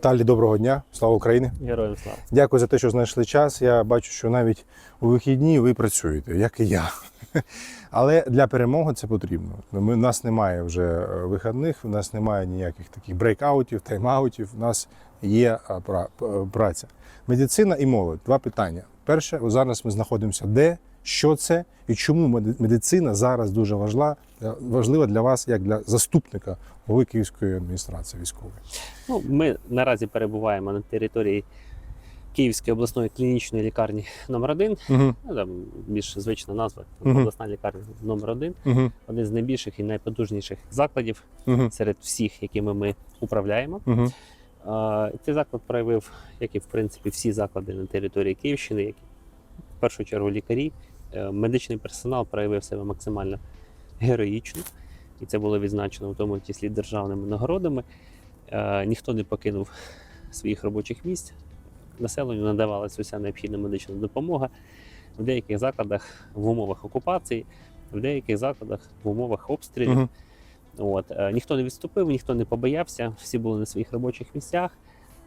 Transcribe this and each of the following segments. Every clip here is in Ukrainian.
Талі, доброго дня, слава Україні! Героям слава. Дякую за те, що знайшли час. Я бачу, що навіть у вихідні ви працюєте, як і я. Але для перемоги це потрібно. Ми, у нас немає вже е, вихідних, у нас немає ніяких таких брейкаутів, тайм-аутів. У нас є пра- е, праця. Медицина і молодь. Два питання. Перше, зараз ми знаходимося де, що це і чому медицина зараз дуже важлива, важлива для вас, як для заступника голови Київської адміністрації військової. Ну, ми наразі перебуваємо на території Київської обласної клінічної лікарні номер 1 Угу. Ну, там більш звична назва Мгм. обласна лікарня номер 1 Угу. один з найбільших і найпотужніших закладів Угу. серед всіх, якими ми управляємо. Угу. Цей заклад проявив, як і в принципі всі заклади на території Київщини, як в першу чергу лікарі. Е, Медичний персонал проявив себе максимально героїчно, і це було відзначено в тому числі державними нагородами. Е, Ніхто не покинув своїх робочих місць. Населенню надавалася уся необхідна медична допомога в деяких закладах в умовах окупації, в деяких закладах в умовах обстрілів. Угу. От е, ніхто не відступив, ніхто не побоявся, всі були на своїх робочих місцях.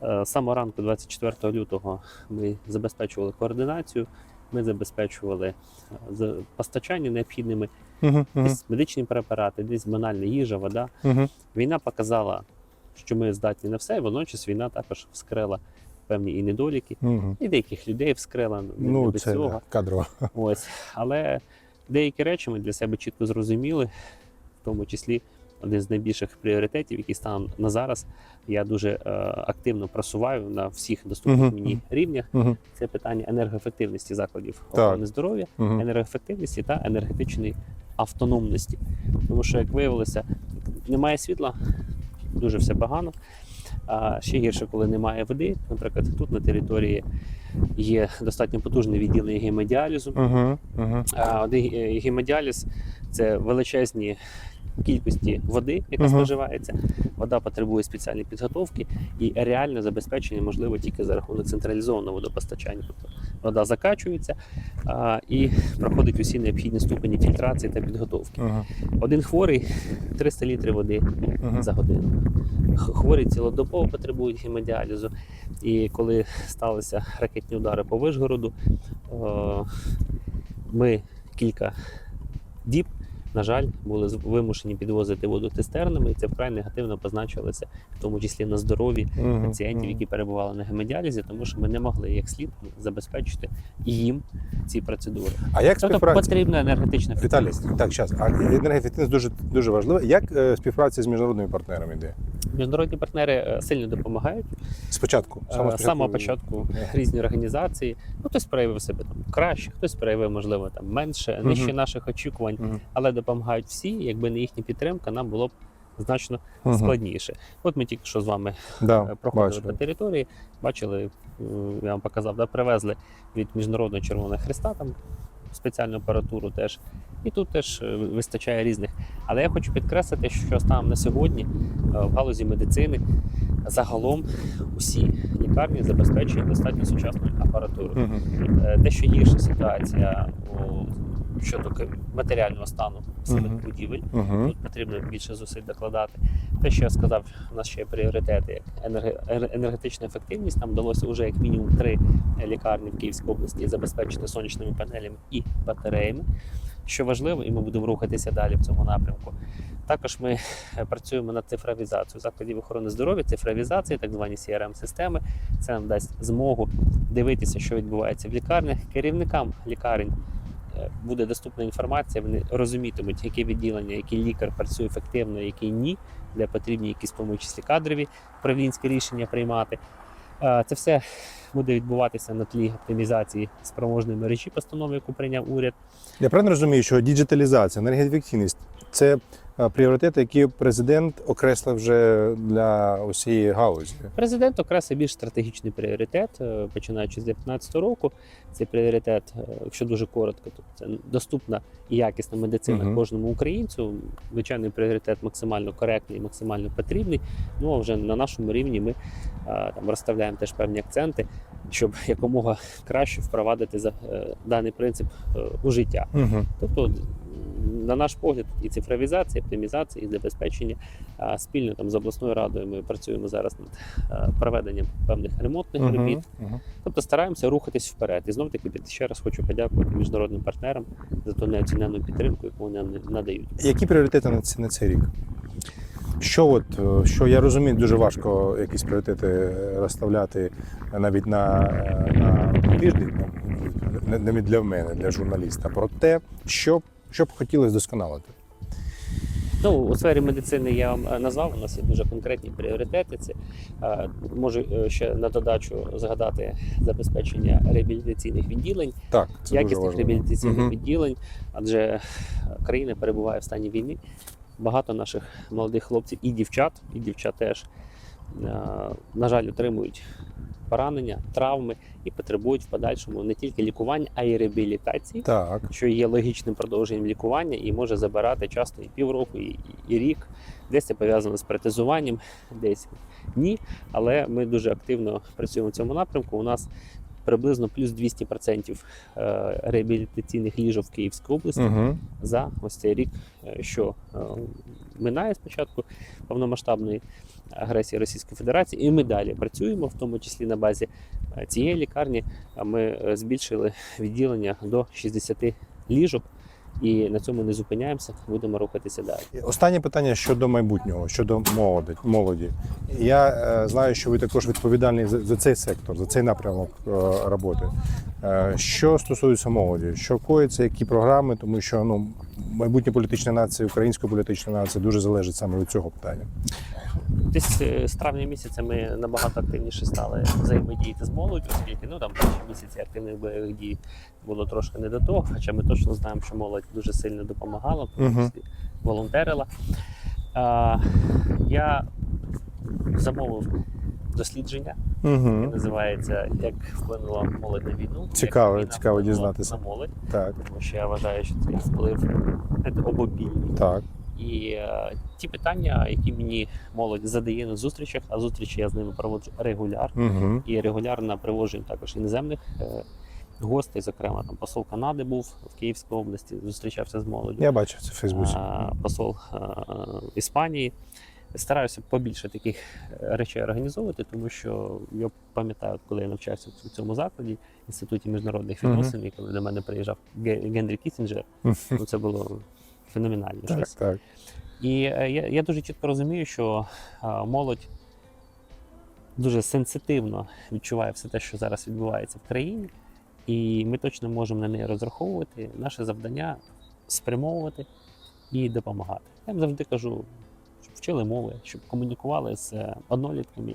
З самого ранку, 24 лютого, ми забезпечували координацію, ми забезпечували е, постачання необхідними Угу. десь медичні препарати, десь банальна їжа, вода. Угу. Війна показала, що ми здатні на все, і водночас війна також вскрила певні і недоліки, Угу. і деяких людей вскрила не Ну, без це цього. кадрово. Ось. Але деякі речі ми для себе чітко зрозуміли, в тому числі один з найбільших пріоритетів, який станом на зараз я дуже е, активно просуваю на всіх доступних Мгм, мені мгм. рівнях. Угу. Це питання енергоефективності закладів охорони здоров'я, Угу. енергоефективності та енергетичної автономності. Тому що, як виявилося, немає світла, дуже все погано. А ще гірше, коли немає води. Наприклад, тут на території є достатньо потужне відділення гемодіалізу. Угу. Угу. А один е, гемодіаліз це величезні кількості води, яка Мгм. споживається. Вода потребує спеціальної підготовки, і реальне забезпечення можливо тільки за рахунок централізованого водопостачання. Тобто вода закачується а, і проходить усі необхідні ступені фільтрації та підготовки. Угу. Один хворий 300 літрів води Угу. за годину. Хворі цілодобово потребують гемодіалізу. І коли сталися ракетні удари по Вишгороду, е, ми кілька діб, на жаль, були вимушені підвозити воду цистернами, і це вкрай негативно позначилося, в тому числі на здоров'ї пацієнтів, які перебували на гемодіалізі, тому що ми не могли як слід забезпечити їм ці процедури. А як Тобто співпраця? потрібна енергетична Віталій, так, час. А енергоефективність дуже дуже важлива. Як е, співпраця з міжнародними партнерами йде? Міжнародні партнери е, сильно допомагають. Спочатку. Саме з самого початку різні організації. Ну, хтось проявив себе там краще, хтось проявив, можливо, там менше, нижче наших очікувань, Мгм. але допомагають всі. Якби не їхня підтримка, нам було б значно Мгм. складніше. От ми тільки що з вами Да, е, проходили бачу. по території, бачили, е, я вам показав, да, привезли від Міжнародного Червоного Христа там спеціальну апаратуру теж. І тут теж е, вистачає різних. Але я хочу підкреслити, що станом на сьогодні е, в галузі медицини загалом усі лікарні забезпечені достатньо сучасною апаратурою. Мгм. Е, Дещо гірша ситуація у- щодо матеріального стану самих Мгм. будівель. Мгм. Тут потрібно більше зусиль докладати. Те, що я сказав, у нас ще є пріоритети, як енерге- енергетична ефективність. Нам вдалося вже як мінімум три лікарні в Київській області забезпечити сонячними панелями і батареями, що важливо, і ми будемо рухатися далі в цьому напрямку. Також ми е, працюємо над цифровізацією закладів охорони здоров'я, цифровізації, так звані CRM-системи. Це нам дасть змогу дивитися, що відбувається в лікарнях. Керівникам лікарень буде доступна інформація, вони розумітимуть, яке відділення, який лікар працює ефективно, який ні, де потрібні якісь тому числі кадрові управлінські рішення приймати. Це все буде відбуватися на тлі оптимізації спроможної мережі постанови, яку прийняв уряд. Я правильно розумію, що діджиталізація, енергоефективність це е, пріоритети, які президент окреслив вже для усієї галузі. Президент окреслив більш стратегічний пріоритет, е, починаючи з 2019 року. Цей пріоритет, е, якщо дуже коротко, то це доступна і якісна медицина Мгм. кожному українцю. Звичайний пріоритет максимально коректний, максимально потрібний. Ну а вже на нашому рівні ми там розставляємо теж певні акценти, щоб якомога краще впровадити за даний принцип у життя. Угу. Тобто на наш погляд, і цифровізація, і оптимізація, і забезпечення спільно там з обласною радою. Ми працюємо зараз над проведенням певних ремонтних робіт. Мгм, мгм. Тобто стараємося рухатись вперед. І знов таки ще раз хочу подякувати міжнародним партнерам за ту неоцінену підтримку, яку вони надають. Які пріоритети на ці- на цей рік? Що от, е, що я розумію, дуже важко якісь пріоритети розставляти навіть на, е, на тиждень, не- не для мене, для журналіста. Про те, що, що б хотілося досконалити. Ну, у сфері медицини я вам е, назвав. У нас є дуже конкретні пріоритети. Це е, можу е, ще на додачу згадати забезпечення реабілітаційних відділень, Так, це якісних важливо. реабілітаційних Мгм. відділень, адже країна перебуває в стані війни. Багато наших молодих хлопців і дівчат, і дівчат теж, на жаль, отримують поранення, травми і потребують в подальшому не тільки лікування, а й реабілітації Так. що є логічним продовженням лікування і може забирати часто і півроку, і, і рік. Десь це пов'язано з протезуванням, десь ні. Але ми дуже активно працюємо в цьому напрямку. У нас приблизно плюс 200% е, реабілітаційних ліжок в Київській області Угу. за ось цей рік, е, що е, минає спочатку повномасштабної агресії Російської Федерації, і ми далі працюємо, в тому числі на базі цієї лікарні. Ми збільшили відділення до 60 ліжок. І на цьому не зупиняємося, будемо рухатися далі. Останнє питання щодо майбутнього, щодо молоді. молоді. Я е, знаю, що ви також відповідальний за, за цей сектор, за цей напрямок е, роботи. Е, що стосується молоді, що коїться, які програми, тому що ну, майбутнє політична нація, українська політична нація дуже залежить саме від цього питання. Десь е, з травня місяця ми набагато активніше стали взаємодіяти з молоддю, оскільки ну там перші місяці активних бойових дій було трошки не до того. Хоча ми точно знаємо, що молодь дуже сильно допомагала, числі волонтерила. А, я замовив дослідження, Угу. називається Як вплинула молодь на війну. Цікаво, Як війна цікаво дізнатися. На молодь, Так, тому що я вважаю, що цей вплив знаєте, обопільний. так. І е, ті питання, які мені молодь задає на зустрічах, а зустрічі я з ними проводжу регулярно Угу. і регулярно привожу їм також іноземних е, гостей. Зокрема, там посол Канади був в Київській області, зустрічався з молоддю. Я бачив це в Фейсбуці. А, посол е, Іспанії. Стараюся побільше таких е, речей організовувати, тому що я пам'ятаю, коли я навчався в цьому закладі, інституті міжнародних відносин, і коли до мене приїжджав Генрі Кісінджер, ну це було феноменально. Так, щось. так. І е, я, я дуже чітко розумію, що молодь дуже сенситивно відчуває все те, що зараз відбувається в країні, і ми точно можемо на неї розраховувати. Наше завдання спрямовувати і допомагати. Я їм завжди кажу, вчили мови, щоб комунікували з однолітками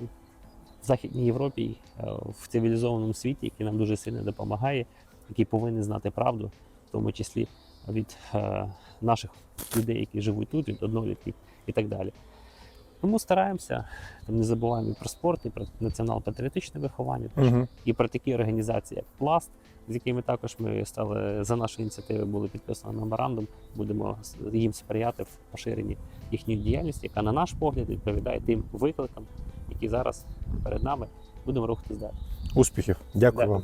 в Західній Європі, е, в цивілізованому світі, який нам дуже сильно допомагає, який повинен знати правду, в тому числі від е, наших людей, які живуть тут, від однолітків і так далі. Тому стараємося, там не забуваємо і про спорт, і про націонал-патріотичне виховання, теж, Угу. і про такі організації, як Пласт, з якими також ми стали за нашої ініціативи були підписано меморандум. Будемо їм сприяти в поширенні їхньої діяльності, яка, на наш погляд, відповідає тим викликам, які зараз перед нами. Будемо рухатись далі. Успіхів. Дякую Дякую. вам.